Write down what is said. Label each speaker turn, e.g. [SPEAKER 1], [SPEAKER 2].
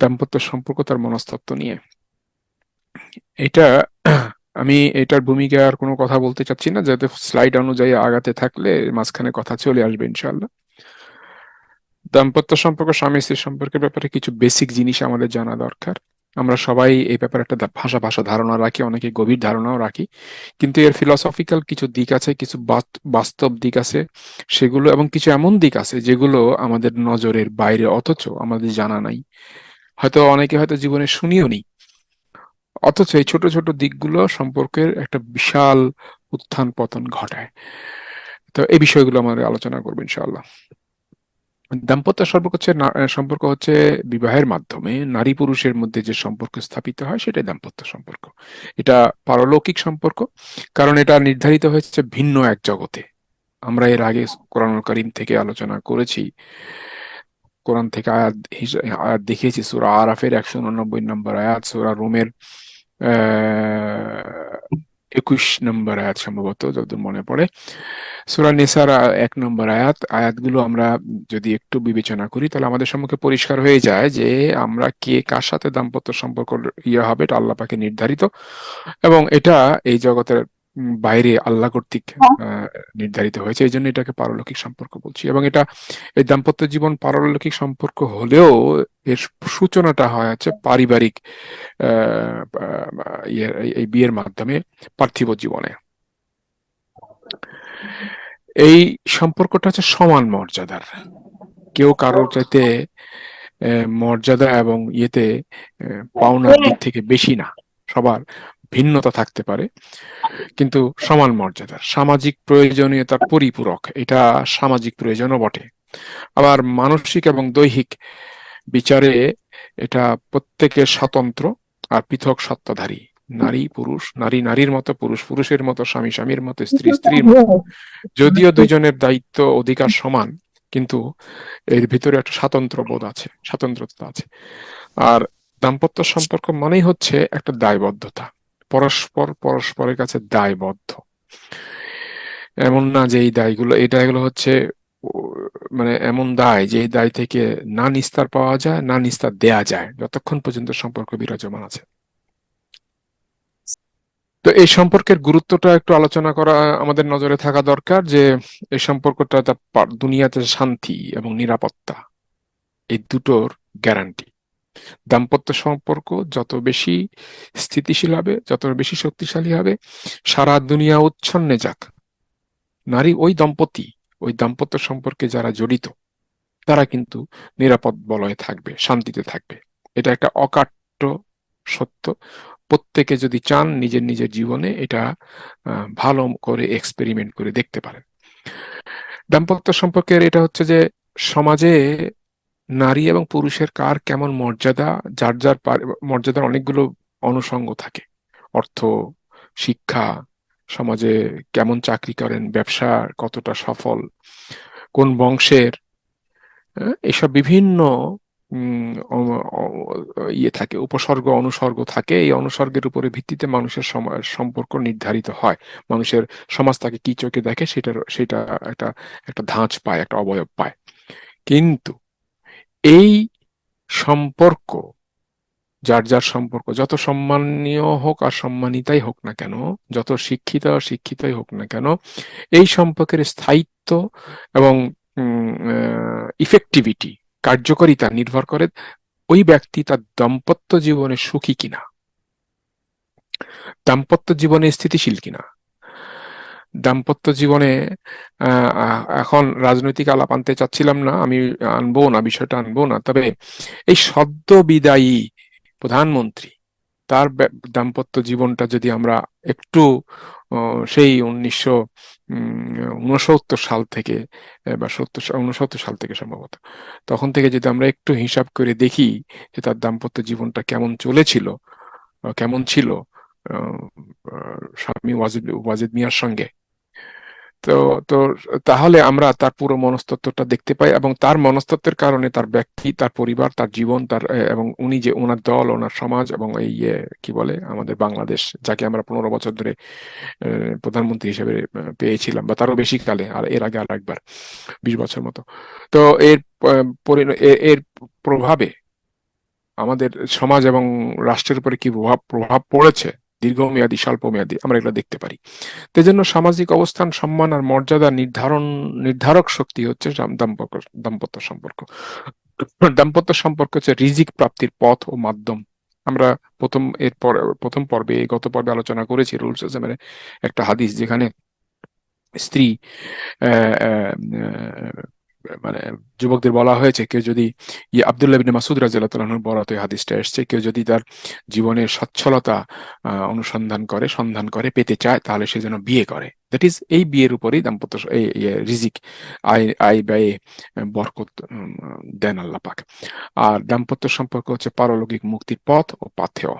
[SPEAKER 1] দাম্পত্য সম্পর্ক তার মনস্তত্ব নিয়ে। এটা আমি এটার ভূমিকা আর কোনো কথা বলতে চাচ্ছি না, যাতে স্লাইড অনুযায়ী আগাতে থাকলে মাঝখানে কথা চলে আসবে ইনশাল্লাহ দাম্পত্য সম্পর্ক, স্বামী স্ত্রীর সম্পর্কের ব্যাপারে কিছু বেসিক জিনিস আমাদের জানা দরকার। আমরা সবাই এই ব্যাপারে একটা ভাষা ভাষা ধারণা রাখি, অনেকে গভীর ধারণাও রাখি। কিন্তু এর ফিলসফিক্যাল কিছু দিক আছে, কিছু বাস্তব দিক আছে, সেগুলো এবং কিছু এমন দিক আছে যেগুলো আমাদের নজরের বাইরে অথচ আমাদের জানা নাই। হয়তো অনেকে হয়তো জীবনে শুনিও নি। অথচ এই ছোট ছোট দিকগুলো সম্পর্কের একটা বিশাল উত্থান পতন ঘটায়। তো এই বিষয়গুলো আমাদের আলোচনা করব ইনশাআল্লাহ। দাম্পত্য সম্পর্ক হচ্ছে সম্পর্ক হচ্ছে বিবাহের মাধ্যমে নারী পুরুষের মধ্যে যে সম্পর্ক স্থাপিত হয় সেটাই দাম্পত্য সম্পর্ক। এটা পারলৌকিক সম্পর্ক, কারণ এটা নির্ধারিত হয়েছে ভিন্ন এক জগতে। আমরা এর আগে কোরআন করিম থেকে আলোচনা করেছি কোরআন থেকে আয়াত আয়াত দেখিয়েছি, সুরা আরাফের একশো উননব্বই নম্বর আয়াত, সুরা রোমের একুশ নম্বর আয়াত সম্ভবত, যতদূর মনে পড়ে। সুরা নিসার এক নম্বর আয়াত, আয়াতগুলো আমরা যদি একটু বিবেচনা করি, তাহলে আমাদের সম্মুখে পরিষ্কার হয়ে যায় যে আমরা কে কার সাথে দাম্পত্য সম্পর্ক ইয়ে হবে, এটা আল্লাহ পাকে নির্ধারিত। এবং এটা এই জগতের বাইরে আল্লাহ কর্তৃক হ্যাঁ। নির্ধারিত হয়েছে। এই জন্য এটাকে পারলৌকিক সম্পর্ক বলছি। এবং এটা এই দাম্পত্য জীবন পারলৌকিক সম্পর্ক হলেও এর সূচনাটা হয় হচ্ছে পারিবারিক এই বিয়ের মাধ্যমে পার্থিব জীবনে। এই সম্পর্কটা হচ্ছে সমান মর্যাদার। কেউ কারোর চাইতে মর্যাদা এবং ইয়েতে পাওনার দিক থেকে বেশি না। সবার ভিন্নতা থাকতে পারে, কিন্তু সমান মর্যাদার, সামাজিক প্রয়োজনীয়তার পরিপূরক, এটা সামাজিক প্রয়োজনও বটে। আবার মানসিক এবং দৈহিক বিচারে এটা প্রত্যেকের স্বতন্ত্র আর পৃথক সত্তাধারী। নারী, পুরুষ, নারী, নারীর মতো, পুরুষ, পুরুষের মতো, স্বামী, স্বামীর মতো, স্ত্রী, স্ত্রীর মতো। যদিও দুইজনের দায়িত্ব, অধিকার সমান, কিন্তু এর ভিতরে একটা স্বাতন্ত্র বোধ আছে, স্বাতন্ত্রতা আছে। আর দাম্পত্য সম্পর্ক মানেই হচ্ছে একটা দায়বদ্ধতা। পরস্পর পরস্পরের কাছে দায়বদ্ধ। এমন না যে এই দায়গুলো এই দায়গুলো হচ্ছে মানে এমন দায় যে দায় থেকে না নিস্তার পাওয়া যায়, না নিস্তার দেয়া যায়, যতক্ষণ পর্যন্ত সম্পর্ক বিরাজমান আছে। তো এই সম্পর্কের গুরুত্বটা একটু আলোচনা করা, আমাদের নজরে থাকা দরকার যে এই সম্পর্কটা দুনিয়াতে শান্তি এবং নিরাপত্তা, এই দুটোর গ্যারান্টি দাম্পত্য সম্পর্ক যত বেশি স্থিতিশীল হবে, যত বেশি শক্তিশালী হবে, সারা দুনিয়া উচ্ছন্নে যাক। নারী ওই দম্পতি, ওই দাম্পত্য সম্পর্কে যারা জড়িত, তারা কিন্তু নিরাপদ বলয়ে থাকবে, শান্তিতে থাকবে। এটা একটা অকাট্য সত্য। প্রত্যেকে যদি চান নিজের নিজের জীবনে এটা ভালো করে এক্সপেরিমেন্ট করে দেখতে পারেন। দাম্পত্য সম্পর্কের এটা হচ্ছে যে, সমাজে নারী এবং পুরুষের কার কেমন মর্যাদা? যার যার মর্যাদার অনেকগুলো অনুষঙ্গ থাকে। অর্থ, শিক্ষা, সমাজে কেমন চাকরি করেন, ব্যবসা কতটা সফল, কোন বংশের এসব বিভিন্ন ইয়ে থাকে, উপসর্গ, অনুসর্গ থাকে। এই অনুসর্গের উপরে ভিত্তিতে মানুষের সম্পর্ক নির্ধারিত হয়। মানুষের সমাজ তাকে কি চোখে দেখে সেটার, সেটা একটা একটা ধাঁচ পায়, একটা অবয়ব পায়। কিন্তু এই সম্পর্ক, যার যার সম্পর্ক, যত সম্মানীয় হোক আর সম্মানিতাই হোক না কেন, যত শিক্ষিত আর শিক্ষিতই হোক না কেন, এই সম্পর্কের স্থায়িত্ব এবং ইফেক্টিভিটি কার্যকারিতা নির্ভর করে ওই ব্যক্তি তার দাম্পত্য জীবনে সুখী কিনা, দাম্পত্য জীবনে স্থিতিশীল কিনা। দাম্পত্য জীবনে এখন রাজনৈতিক আলাপ আনতে চাচ্ছিলাম না, আমি আনব না, বিষয়টা আনব না। তবে এই সদ্য বিদায়ী প্রধানমন্ত্রী, তার দাম্পত্য জীবনটা যদি আমরা একটু সেই উনিশশো উনসত্তর সাল থেকে বা সত্তর উনসত্তর সাল থেকে সম্ভবত, তখন থেকে যদি আমরা একটু হিসাব করে দেখি যে তার দাম্পত্য জীবনটা কেমন চলেছিল কেমন ছিল স্বামী ওয়াজিদ ওয়াজিদ মিয়ার সঙ্গে। তো তো তাহলে আমরা তার পুরো মনস্তত্ত্বটা দেখতে পাই এবং তার মনস্তত্ত্বের কারণে তার ব্যক্তি, তার পরিবার, তার জীবন, তার এবং উনি যে ওনার দল, ওনার সমাজ এবং এই কি বলে, আমাদের বাংলাদেশ, যাকে আমরা পনেরো বছর ধরে প্রধানমন্ত্রী হিসেবে পেয়েছিলাম বা তারও বেশি কালে, আর এর আগে আর একবার, বিশ বছর মতো। তো এর এর প্রভাবে আমাদের সমাজ এবং রাষ্ট্রের উপরে কি প্রভাব প্রভাব পড়েছে? দীর্ঘমেয়াদী, স্বল্পমেয়াদী, আমরা এগুলো দেখতে পারি। তো জন্য সামাজিক অবস্থান, সম্মান আর মর্যাদা নির্ধারণ, নির্ধারক শক্তি হচ্ছে দাম্পত্য সম্পর্ক। দাম্পত্য সম্পর্ক হচ্ছে রিজিক প্রাপ্তির পথ ও মাধ্যম। আমরা প্রথম এরপর প্রথম পর্বে গত পর্বে আলোচনা করেছি রুলস মানে একটা হাদিস যেখানে স্ত্রী মানে যুবকদের বলা হয়েছে, কেউ যদি ইয়ে আব্দুল্লাহ বিন মাসুদ রাজিয়াল্লাহু তাআলার বরাতে হাদিসটা এসেছে, কেউ যদি তার জীবনের সচ্ছলতা অনুসন্ধান করে, সন্ধান করে, পেতে চায়, তাহলে সে যেন বিয়ে করে। দ্যাট ইজ এই বিয়ের উপরেই দাম্পত্য এই রিজিক আয় আয় ব্যয়ে বরকত দেন আল্লাহ পাক। আর দাম্পত্য সম্পর্ক হচ্ছে পারলৌকিক মুক্তির পথ ও পাথেয়।